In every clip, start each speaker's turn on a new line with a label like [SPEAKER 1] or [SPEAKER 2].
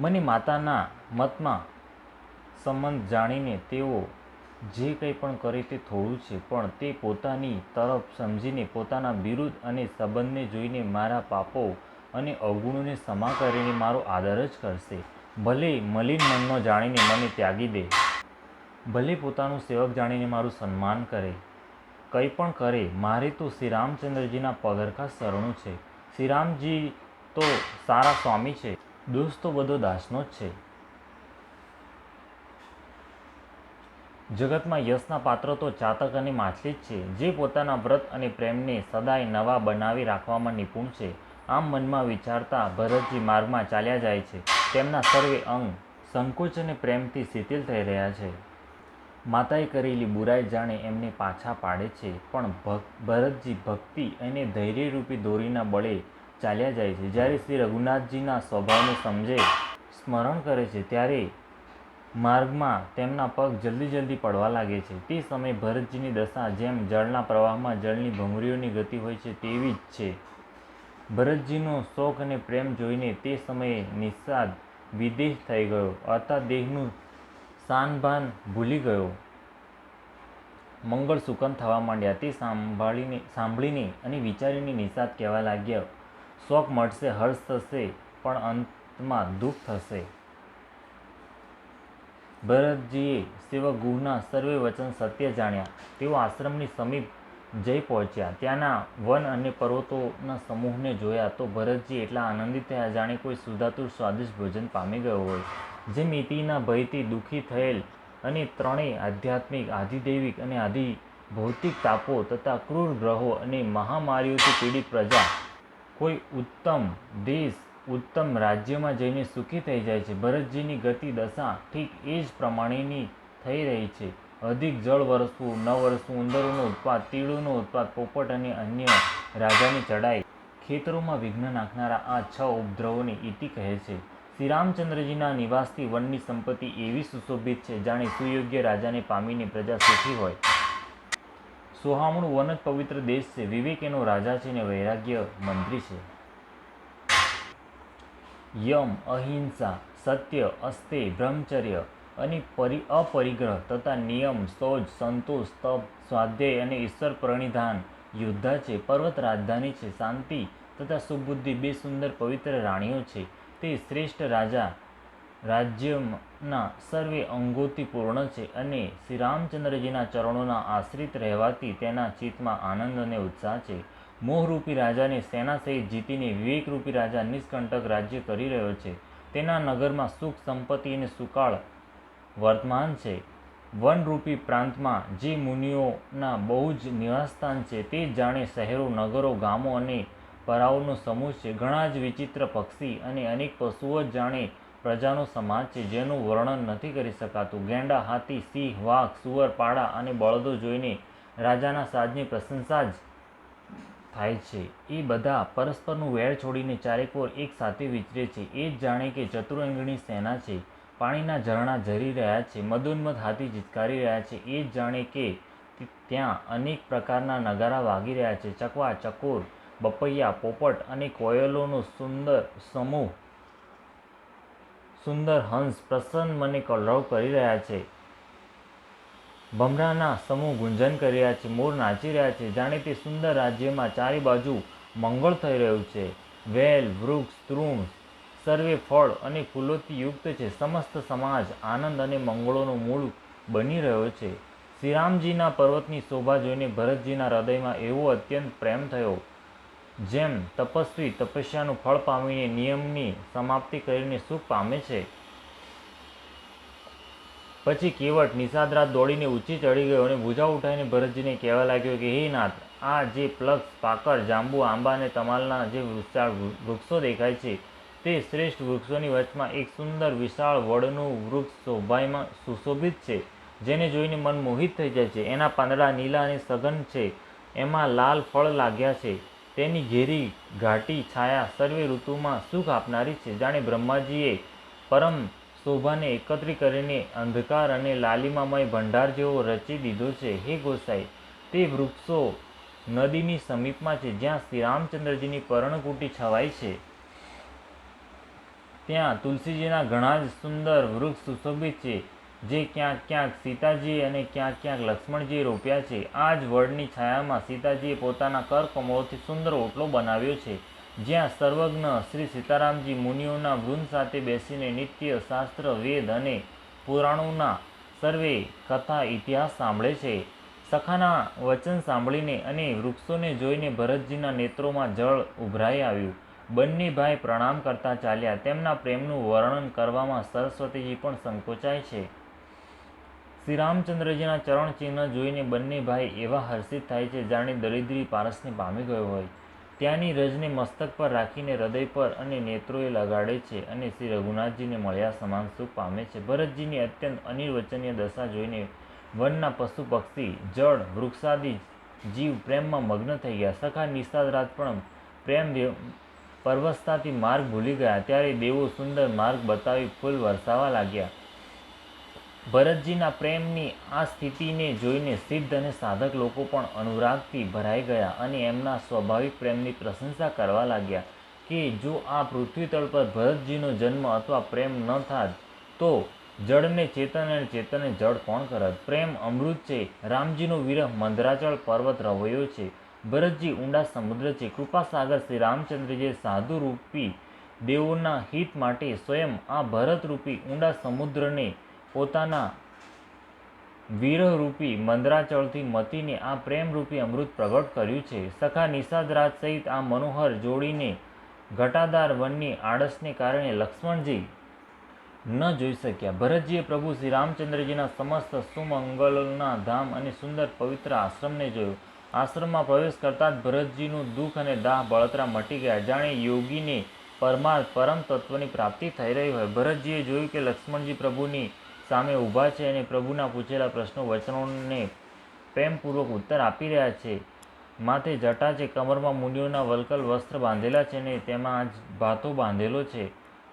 [SPEAKER 1] મને માતાના મતમાં સંબંધ જાણીને તેઓ જે કંઈ પણ કરે તે થોડું છે, પણ તે પોતાની તરફ સમજીને પોતાના વિરુદ્ધ અને સંબંધને જોઈને મારા પાપો અને અવગુણોને ક્ષમા કરીને મારો આદર જ કરશે. ભલે મલિન મનનો જાણીને મને ત્યાગી દે, ભલે પોતાનું સેવક જાણીને મારું સન્માન કરે, કંઈ પણ કરે, મારે તો શ્રી રામચંદ્રજીના પગરખા શરણું છે. શ્રી રામજી તો સારા સ્વામી છે. દોષ તો બધો દાસનો જ છે. જગતમાં યશના પાત્ર તો ચાતક અને માછલી જ છે. જે પોતાના વ્રત અને પ્રેમને સદાય નવા બનાવી રાખવામાં નિપુણ છે. આમ મનમાં વિચારતા ભરતજી માર્ગમાં ચાલ્યા જાય છે. તેમના સર્વે અંગ સંકોચ અને પ્રેમથી શિથિલ થઈ રહ્યા છે. માતાએ કરેલી બુરાઈ જાણે એમને પાછા પાડે છે. પણ ભરતજી ભક્તિ અને ધૈર્યરૂપી દોરીના બળે ચાલ્યા જાય છે. જ્યારે શ્રી રઘુનાથજીના સ્વભાવને સમજે, સ્મરણ કરે છે, ત્યારે માર્ગમાં તેમના પગ જલ્દી જલ્દી પડવા લાગે છે. તે સમયે ભરતજીની દશા જેમ જળના પ્રવાહમાં જળની ભમરીઓની ગતિ હોય છે, તેવી જ છે. ભરતજીનો શોખ અને પ્રેમ જોઈને તે સમયે નિષાદ વિદેહ થઈ ગયો, અર્થાત દેહનું સાનભાન ભૂલી ગયો. મંગળ સુકન થવા માંડ્યા. તે સાંભળીને સાંભળીને અને વિચારીને નિષાદ કહેવા લાગ્યા શોખ મળશે, હર્ષ થશે, પણ અંતમાં દુઃખ થશે. ભરતજીએ શિવગુહના ગુહના સર્વે વચન સત્ય જાણ્યા. તેઓ આશ્રમની સમીપ જઈ પહોંચ્યા. ત્યાંના વન અને પર્વતોના સમૂહને જોયા તો ભરતજી એટલા આનંદિત થયા, જાણે કોઈ સુધાતુર સ્વાદિષ્ટ ભોજન પામી ગયો હોય. જે મિતિના ભયથી દુઃખી થયેલ અને ત્રણેય આધ્યાત્મિક, આધિદૈવિક અને આધિ ભૌતિક તાપો તથા ક્રૂર ગ્રહો અને મહામારીઓથી પીડિત પ્રજા કોઈ ઉત્તમ દેશ, ઉત્તમ રાજ્યમાં જઈને સુખી થઈ જાય છે. ભરતજીની ગતિ, દશા ઠીક એ જ પ્રમાણેની થઈ રહી છે. અધિક જળ વરસવું, ન વરસવું, ઉંદરોનો ઉત્પાદ તીડોનો ઉત્પાદ પોપટ અને અન્ય રાજાની ચડાઈ ખેતરોમાં વિઘ્ન નાખનારા આ છ ઉપદ્રવોને ઇતિ કહે છે. શ્રી રામચંદ્રજીના નિવાસથી વનની સંપત્તિ એવી સુશોભિત છે, જાણે સુયોગ્ય રાજાને પામીને પ્રજા સુખી હોય. સોહામણું વન જ પવિત્ર દેશ છે. વિવેક એનો રાજા છે અને વૈરાગ્ય મંત્રી છે. યમ, અહિંસા, સત્ય, અસ્તે, બ્રહ્મચર્ય અને પરિ, અપરિગ્રહ તથા નિયમ, સોજ, સંતોષ, તપ, સ્વાધ્યાય અને ઈશ્વર પ્રણિધાન યોદ્ધા છે. પર્વત રાજધાની છે. શાંતિ તથા સુબુદ્ધિ બે સુંદર પવિત્ર રાણીઓ છે. તે શ્રેષ્ઠ રાજા રાજ્યના સર્વે અંગોથી પૂર્ણ છે અને શ્રી રામચંદ્રજીના ચરણોના આશ્રિત રહેવાથી તેના ચિત્તમાં આનંદ અને ઉત્સાહ છે. મોહરૂપી રાજાને સેના સહિત જીતીને વિવેકરૂપી રાજા નિષ્કંટક રાજ્ય કરી રહ્યો છે. તેના નગરમાં સુખ, સંપત્તિ અને સુકાળ વર્તમાન છે. વનરૂપી પ્રાંતમાં જે મુનિઓના બહુ જ નિવાસસ્થાન છે તે જાણે શહેરો, નગરો, ગામો અને પરાઓનો સમૂહ છે. ઘણા જ વિચિત્ર પક્ષી અને અનેક પશુઓ જાણે પ્રજાનો સમાજ છે, જેનું વર્ણન નથી કરી શકાતું. ગેંડા, હાથી, સિંહ, વાઘ, સુવર, પાડા અને બળદો જોઈને રાજાના સાજની પ્રશંસા જ થાય છે. એ બધા પરસ્પરનું વેર છોડીને ચારેકોર એક સાથે વિચરે છે. એ જ જાણે કે ચતુરંગણી સેના છે. પાણીના ઝરણા ઝરી રહ્યા છે. મદોન્મદ હાથી ઝિટકારી રહ્યા છે. એ જ જાણે કે ત્યાં અનેક પ્રકારના નગારા વાગી રહ્યા છે. ચકવા, ચકોર, બપૈયા, પોપટ અને કોયલોનો સુંદર સમૂહ સુંદર હંસ પ્રસન્ન મને કલરવ કરી રહ્યા છે. ભમરાના સમૂહ ગુંજન કરી રહ્યા છે, મોર નાચી રહ્યા છે. જાણે તે સુંદર રાજ્યમાં ચારે બાજુ મંગળ થઈ રહ્યું છે. વેલ, વૃક્ષ, તૃણ, સર્વે ફળ અને ફૂલોથી યુક્ત છે. સમસ્ત સમાજ આનંદ અને મંગળોનું મૂળ બની રહ્યો છે. શ્રીરામજીના પર્વતની શોભા જોઈને ભરતજીના હૃદયમાં એવો અત્યંત પ્રેમ થયો. જેમ તપસ્વી તપસ્યાનું ફળ પામીને નિયમની સમાપ્તિ કરીને સુખ પામે છે. પછી કેવટ નિષાદ રાત દોડીને ઊંચી ચડી ગયો અને ભૂજા ઉઠાવીને ભરતજીને કહેવા લાગ્યો કે, હે નાથ, આ જે પ્લક્ષ પાકર જાંબુ આંબા અને તમાલના જે વિશાળ વૃક્ષો દેખાય છે, તે શ્રેષ્ઠ વૃક્ષોની વચમાં એક સુંદર વિશાળ વડનું વૃક્ષ શોભાયમાં સુશોભિત છે, જેને જોઈને મન મોહિત થઈ જાય છે. એના પાંદડા નીલા અને સઘન છે. એમાં લાલ ફળ લાગ્યા છે. તેની ઘેરી ઘાટી છાયા સર્વે ઋતુમાં સુખ આપનારી છે. જાણે બ્રહ્માજીએ પરમ શોભાને એકત્રિત કરીને અંધકાર અને લાલિમામય ભંડાર જેવો રચી દીધો છે. હે ગોસાઈ, તે વૃક્ષો નદીની સમીપમાં છે, જ્યાં શ્રી રામચંદ્રજીની પર્ણકુટી છવાય છે. ત્યાં તુલસીજીના ઘણા જ સુંદર વૃક્ષ સુશોભિત છે. જે ક્યાંક ક્યાંક સીતાજી અને ક્યાંક ક્યાંક લક્ષ્મણજીએ રોપ્યા છે, આ જ વડની છાયામાં સીતાજીએ પોતાના કરકમળોથી સુંદર ઓટલો બનાવ્યો છે. જ્યાં સર્વજ્ઞ શ્રી સીતારામજી મુનિઓના વૃંદ સાથે બેસીને નિત્ય શાસ્ત્ર, વેદ અને પુરાણોના સર્વે કથા, ઇતિહાસ સાંભળે છે. સખાના વચન સાંભળીને અને વૃક્ષોને જોઈને ભરતજીના નેત્રોમાં જળ ઉભરાઈ આવ્યું. બંને ભાઈ પ્રણામ કરતા ચાલ્યા. તેમના પ્રેમનું વર્ણન કરવામાં સરસ્વતીજી પણ સંકોચાય છે. શ્રી રામચંદ્રજીના ચરણ ચિહ્ન જોઈને બંને ભાઈ એવા હર્ષિત થાય છે, જાણે દરિદ્રી પારસને પામી ગયો હોય. ત્યાંની રજને મસ્તક પર રાખીને હૃદય પર અને નેત્રોએ લગાડે છે અને શ્રી રઘુનાથજીને મળ્યા સમાન સુખ પામે છે. ભરતજીની અત્યંત અનિર્વચનીય દશા જોઈને વનના પશુ પક્ષી, જળ, વૃક્ષાદિ જીવ પ્રેમમાં મગ્ન થઈ ગયા. સખા નિષાદરાજ પણ પ્રેમ પરવસતાથી માર્ગ ભૂલી ગયા. ત્યારે દેવો સુંદર માર્ગ બતાવી ફૂલ વરસાવા લાગ્યા. ભરતજીના પ્રેમની આ સ્થિતિને જોઈને સિદ્ધ અને સાધક લોકો પણ અનુરાગથી ભરાઈ ગયા અને એમના સ્વાભાવિક પ્રેમની પ્રશંસા કરવા લાગ્યા કે જો આ પૃથ્વી તળ પર ભરતજીનો જન્મ અથવા પ્રેમ ન થાત, તો જળને ચેતન અને ચેતનને જળ કોણ કરત? પ્રેમ અમૃત છે, રામજીનો વિરહ મંદરાચળ પર્વત રવયો છે. ભરતજી ઊંડા સમુદ્ર છે. કૃપા સાગર શ્રી રામચંદ્રજીએ સાધુ રૂપી દેવોના હિત માટે સ્વયં આ ભરતરૂપી ઊંડા સમુદ્રને પોતાના વિરહરૂપી મંદરાચળથી મતીને આ પ્રેમરૂપી અમૃત પ્રગટ કર્યું છે. સખા નિષાદરાજ સહિત આ મનોહર જોડીને ઘટાદાર વનની આળસને કારણે લક્ષ્મણજી ન જોઈ શક્યા. ભરતજીએ પ્રભુ શ્રી રામચંદ્રજીના સમસ્ત સુમંગલના ધામ અને સુંદર પવિત્ર આશ્રમને જોયો. આશ્રમમાં પ્રવેશ કરતાં જ ભરતજીનું દુઃખ અને દાહ બળતરા મટી ગયા. જાણે યોગીને પરમાર્થ પરમ તત્વની પ્રાપ્તિ થઈ રહી હોય. ભરતજીએ જોયું કે લક્ષ્મણજી પ્રભુની સામે ઊભા છે અને પ્રભુના પૂછેલા પ્રશ્નો વચનોને પ્રેમપૂર્વક ઉત્તર આપી રહ્યા છે. માથે જટા છે, કમરમાં મુનિઓના વલકલ વસ્ત્ર બાંધેલા છે અને તેમાં આજ ભાતો બાંધેલો છે.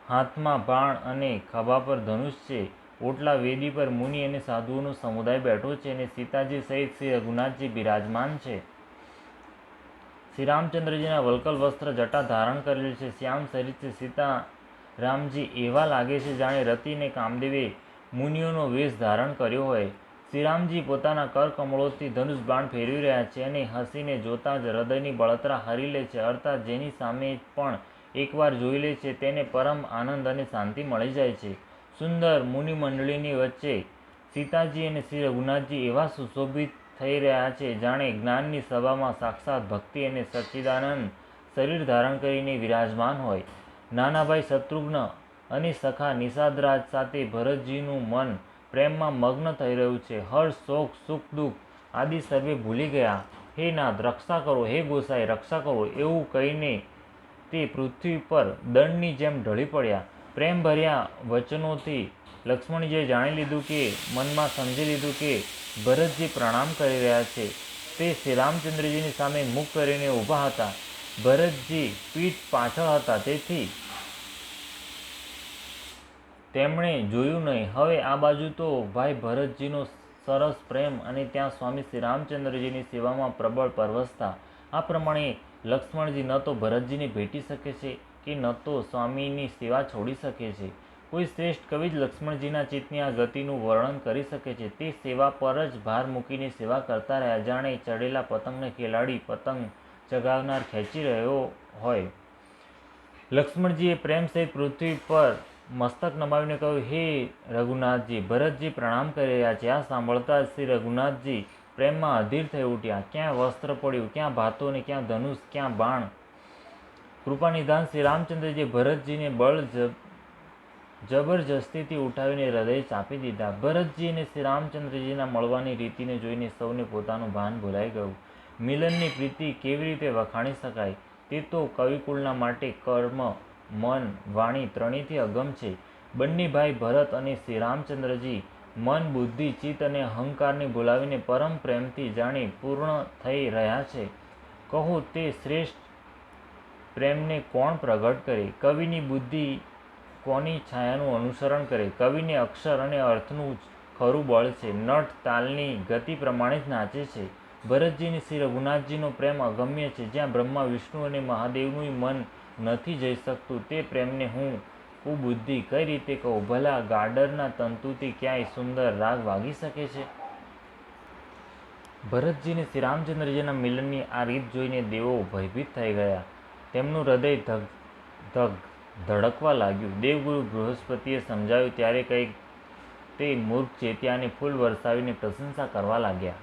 [SPEAKER 1] હાથમાં બાણ અને ખભા પર ધનુષ છે. ઓટલા વેદી પર મુનિ અને સાધુઓનો સમુદાય બેઠો છે અને સીતાજી સહિત શ્રી રઘુનાથજી બિરાજમાન છે. શ્રી રામચંદ્રજીના વલકલ વસ્ત્ર જટા ધારણ કરેલ છે. શ્યામ શરીર છે સીતા રામજી એવા લાગે છે જાણે રતિને કામદેવે મુનિઓનો વેશ ધારણ કર્યો હોય. શ્રીરામજી પોતાના કરકમળોથી ધનુષ બાણ ફેરવી રહ્યા છે અને હસીને જોતાં જ હૃદયની બળતરા હરી લે છે. અર્થાત જેની સામે પણ એકવાર જોઈ લે છે, તેને પરમ આનંદ અને શાંતિ મળી જાય છે. સુંદર મુનિ મંડળીની વચ્ચે સીતાજી અને શ્રી રઘુનાથજી એવા સુશોભિત થઈ રહ્યા છે, જાણે જ્ઞાનની સભામાં સાક્ષાત ભક્તિ અને સચ્ચિદાનંદ શરીર ધારણ કરીને વિરાજમાન હોય. નાનાભાઈ શત્રુઘ્ન અને સખા નિષાદરાજ સાથે ભરતજીનું મન પ્રેમમાં મગ્ન થઈ રહ્યું છે. હર્ષ, શોક, સુખ, દુઃખ આદિ સર્વે ભૂલી ગયા. હે નાથ, રક્ષા કરો. હે ગોસાઈ, રક્ષા કરો. એવું કહીને તે પૃથ્વી પર દંડની જેમ ઢળી પડ્યા. પ્રેમ ભર્યા વચનોથી લક્ષ્મણજીએ જાણી લીધું કે, મનમાં સમજી લીધું કે ભરતજી પ્રણામ કરી રહ્યા છે. તે શ્રી રામચંદ્રજીની સામે મુખ કરીને ઊભા હતા. ભરતજી પીઠ પાછળ હતા. તેથી તેમણે જોયું નહીં. હવે આ બાજુ તો ભાઈ ભરતજીનો સરસ પ્રેમ અને ત્યાં સ્વામી શ્રી રામચંદ્રજીની સેવામાં પ્રબળ પરવસતા. આ પ્રમાણે લક્ષ્મણજી ન તો ભરતજીને ભેટી શકે છે કે ન તો સ્વામીની સેવા છોડી શકે છે. કોઈ શ્રેષ્ઠ કવિ જ લક્ષ્મણજીના ચિત્તની આ ગતિનું વર્ણન કરી શકે છે. તે સેવા પર જ ભાર મૂકીને સેવા કરતા રહ્યા. જાણે ચડેલા પતંગને ખેલાડી પતંગ ચગાવનાર ખેંચી રહ્યો હોય. લક્ષ્મણજીએ પ્રેમ સહિત પૃથ્વી પર મસ્તક નમાવીને કહ્યું, હે રઘુનાથજી, ભરતજી પ્રણામ કરી રહ્યા છે. આ સાંભળતા શ્રી રઘુનાથજી પ્રેમમાં અધીર થઈ ઉઠ્યા. ક્યાં વસ્ત્ર પડ્યું, ક્યાં ભાતો ને ક્યાં ધનુષ, ક્યાં બાણ? કૃપાનિધાન શ્રી રામચંદ્રજી ભરતજીને બળ જબરજસ્તીથી ઉઠાવીને હૃદય ચાપી દીધા. ભરતજી અને શ્રી રામચંદ્રજીના મળવાની રીતિને જોઈને સૌને પોતાનું ભાન ભૂલાઈ ગયું. મિલનની પ્રીતિ કેવી રીતે વખાણી શકાય, તે તો કવિકુળના માટે કર્મ મન, વાણી ત્રણેયથી અગમ છે. બંને ભાઈ ભરત અને શ્રી રામચંદ્રજી મન, બુદ્ધિ, ચિત્ત અને અહંકારને ભૂલાવીને પરમ પ્રેમથી જાણી પૂર્ણ થઈ રહ્યા છે. કહો તે શ્રેષ્ઠ પ્રેમને કોણ પ્રગટ કરે? કવિની બુદ્ધિ કોની છાયાનું અનુસરણ કરે? કવિને અક્ષર અને અર્થનું ખરું બળ છે. નટ, તાલની ગતિ પ્રમાણે જ નાચે છે. ભરતજીની શ્રી રઘુનાથજીનો પ્રેમ અગમ્ય છે. જ્યાં બ્રહ્મા, વિષ્ણુ અને મહાદેવનું મન નથી જઈ શકતું તે પ્રેમને હું કુબુદ્ધિ કઈ રીતે કહું? ભલા ગાડરના તંતુથી ક્યાંય સુંદર રાગ વાગી શકે છે? ભરતજીને શ્રી રામચંદ્રજીના મિલનની આ રીત જોઈને દેવો ભયભીત થઈ ગયા. તેમનું હૃદય ધગ ધગ ધડકવા લાગ્યું. દેવગુરુ બૃહસ્પતિએ સમજાવ્યું, ત્યારે કંઈક તે મૂર્ખ ચેત્યાને ફૂલ વરસાવીને પ્રશંસા કરવા લાગ્યા.